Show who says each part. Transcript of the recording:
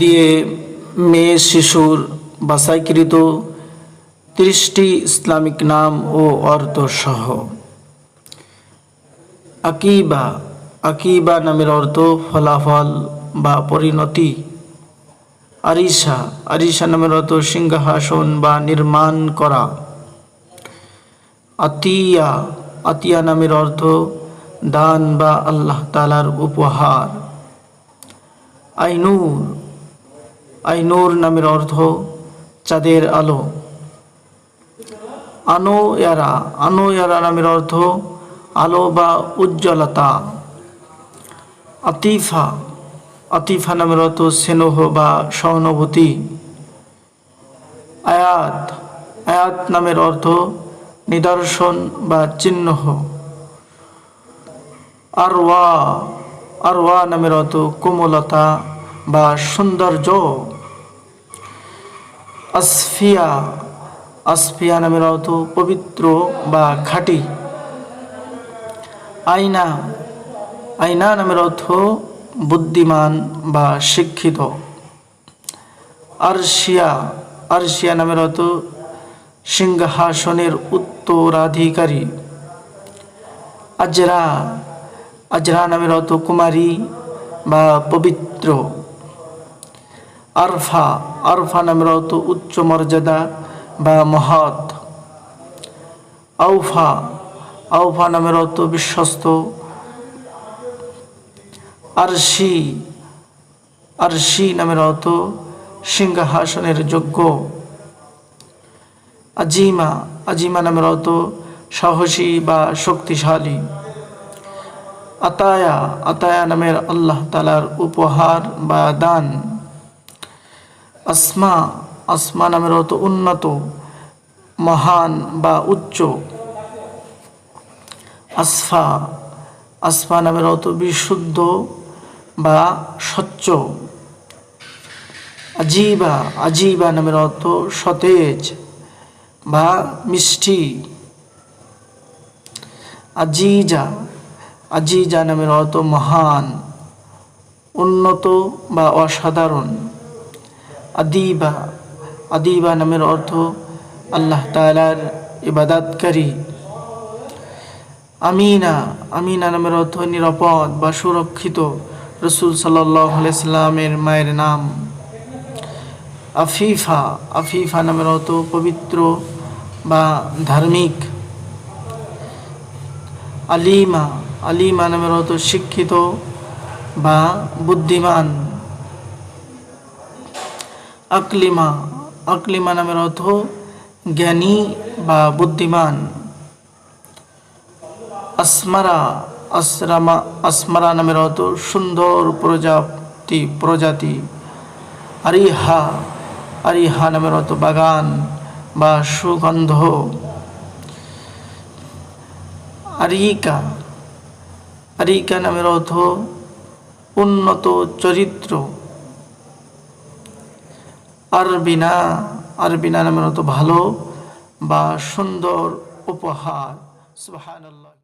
Speaker 1: দিয়ে মেয়ে, শিশুর বাছাইকৃত ত্রিশটি ইসলামিক নাম ও অর্থ সহ আকিবা আকিবা নামের অর্থ ফলাফল বা পরিণতি। আরিশা আরিশা নামের অর্থ সিংহাসন বা নির্মাণ করা। আতিয়া আতিয়া নামের অর্থ দান বা আল্লাহ তালার উপহার। আইনুর আইনুর নামের অর্থ চাঁদের আলো। আনোয়ারা আনোয়ারা নামের অর্থ আলো বা উজ্জ্বলতা। আতিফা আতিফা নামের অর্থ স্নেহ বা সহানুভূতি। আয়াত আয়াত নামের অর্থ নিদর্শন বা চিহ্ন। আরওয়া আরওয়া নামের অর্থ কোমলতা। বা সৌন্দর্য। আসফিয়া আসফিয়া নামের অর্থ পবিত্র বা খাঁটি। আয়না আয়না নামের অর্থ বুদ্ধিমান বা শিক্ষিত। আরশিয়া আরশিয়া নামের অর্থ সিংহাসনের উত্তরাধিকারী। আজরা আজরা নামের অর্থ কুমারী বা পবিত্র। আরফা আরফা নামের অর্থ উচ্চ মর্যাদা বা মহৎ। আউফা আউফা নামের অর্থ বিশ্বস্ত। আরশি আরশি নামের অর্থ সিংহাসনের যোগ্য। আজিমা আজিমা নামের অর্থ সাহসী বা শক্তিশালী। আতায়া আতায়া নামের আল্লাহ তালার উপহার বা দান। আসমা আসমা নামের অর্থ উন্নত, মহান বা উচ্চ। আসফা আসফা নামের অর্থ বিশুদ্ধ বা স্বচ্ছ। আজিবা আজিবা নামের অর্থ সতেজ বা মিষ্টি। আজিজা আজিজা নামের অর্থ মহান, উন্নত বা অসাধারণ। আদিবা আদিবা নামের অর্থ আল্লাহ তালার ইবাদাতকারী আমিনা আমিনা নামের অর্থ নিরাপদ বা সুরক্ষিত, রসুল সাল্লামের মায়ের নাম। আফিফা আফিফা নামের অর্থ পবিত্র বা ধার্মিক। আলিমা আলিমা নামের অর্থ শিক্ষিত বা বুদ্ধিমান। আকলিমা আকলিমা নামের অর্থ জ্ঞানী বা বুদ্ধিমান। আসমারা, আসরামা, আসমারা নামের অর্থ সুন্দর প্রজাতি প্রজাতি। আরিহা আরিহা নামের অর্থ বাগান বা সুগন্ধ। আরিকা আরিকা নামের অর্থ উন্নত চরিত্র। আরবিনা আরবিনা নামের মতো ভালো বা সুন্দর উপহার। সুবহানাল্লাহ।